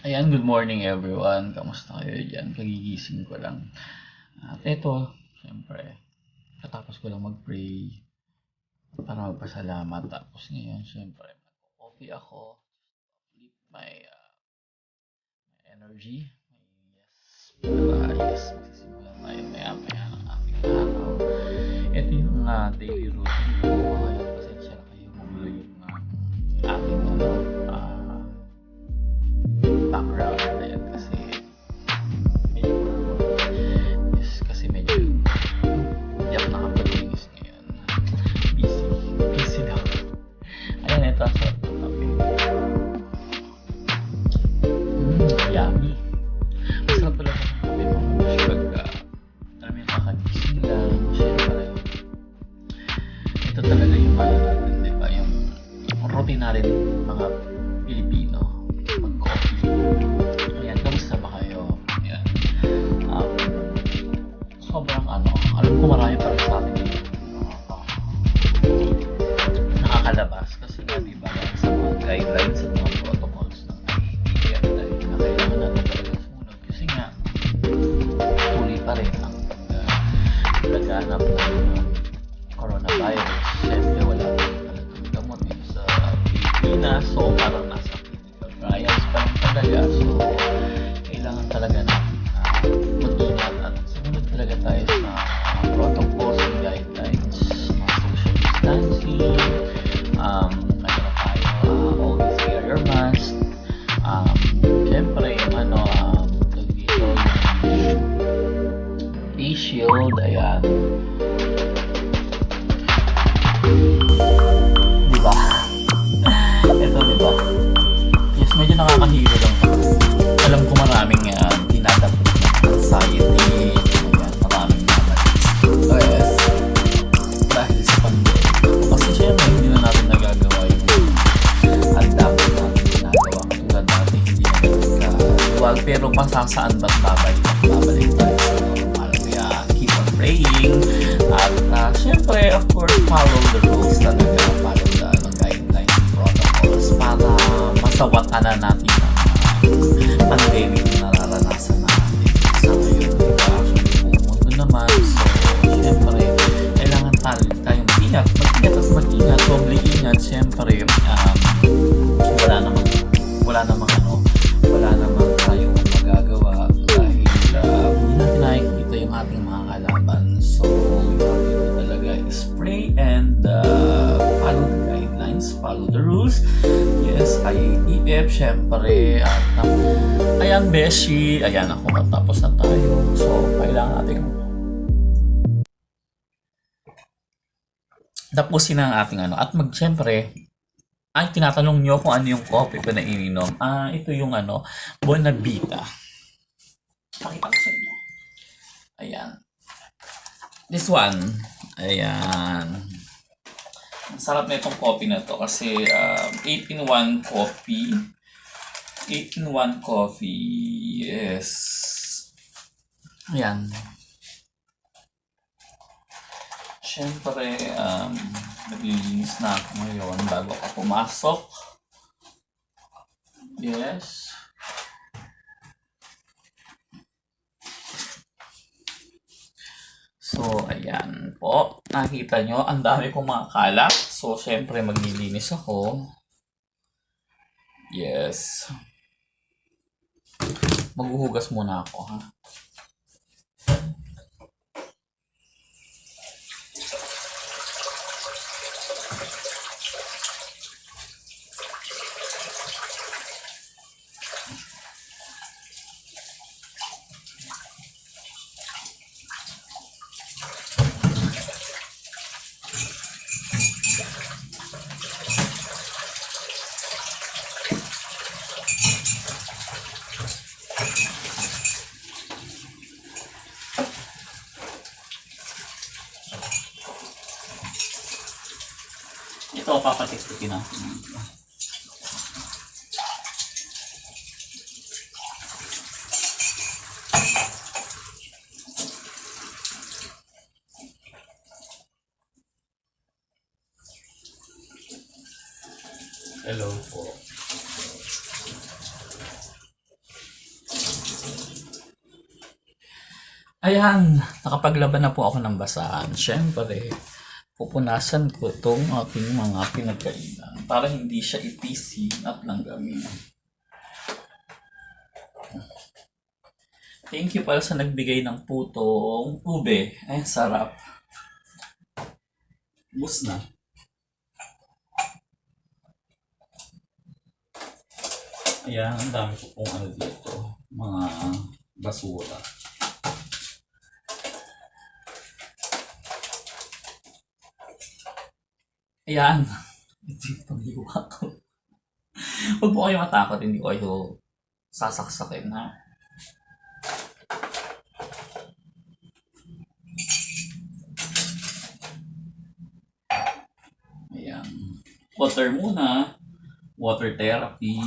Ayan, good morning everyone. Kamusta kayo dyan? Kagigising ko lang. At ito, syempre, katapos ko lang mag-pray para magpasalamat. Tapos ngayon, syempre, mag-coffee ako. Uplift my, uh, my energy. Yes. Para, yes, magsisimulan tayo maya maya ng ating araw. Ito yung uh, daily yung routine natin mga Pilipino mag-coffee. Ayan, kamusta ba kayo? Ayan. Um, sobrang ano, alam ko marami pa rin sa atin yung uh, nakakalabas kasi nga di ba sa mga guidelines sa mga protocols ng IATF dahil na kailangan natin talaga sumunod kasi nga tuloy pa rin ang uh, naghahanap ng uh, coronavirus. 手法的 nagkaluwag pero pasasaan ba't babalik? Babalik tayo sa normal. Kaya keep on praying. At uh, syempre of course follow the rules talaga follow the ano, guidelines protocols para masawatan na natin ang uh, pandemic ating mga kalaban. So talaga is pray and uh, follow the guidelines follow the rules. Yes IATF syempre at um, ayan Beshi ayan ako matapos na tayo. So kailangan natin tapusin ang ating ano. At mag syempre ay tinatanong nyo kung ano yung coffee ko na ininom ah ito yung ano Bonavita pakita ko sa inyo ayan. This one. Ayan. Sarap na itong coffee na to kasi um, 8 in 1 coffee. 8 in 1 coffee. Yes. Ayan. Siyempre, um, naglilinis na ako ngayon bago ako pumasok. Yes. So, ayan po. Nakita nyo, ang dami kong mga kalat. So, syempre, maglilinis ako. Yes. Maghuhugas muna ako, ha? とはパパ的的な。うん Hello po. Ayan, nakapaglaban na po ako ng basahan. Siyempre, pupunasan ko itong aking mga pinagkainan para hindi siya ipisin at langgamin. Thank you pala sa nagbigay ng putong ube. Ay, sarap. Bus na. Ayan, ang dami ko pong ano dito. Mga basura. Ayan. Yung panghiwa ko. Huwag po kayo matakot, hindi ko kayo sasaksakin ha. Ayan. Water muna. Water therapy.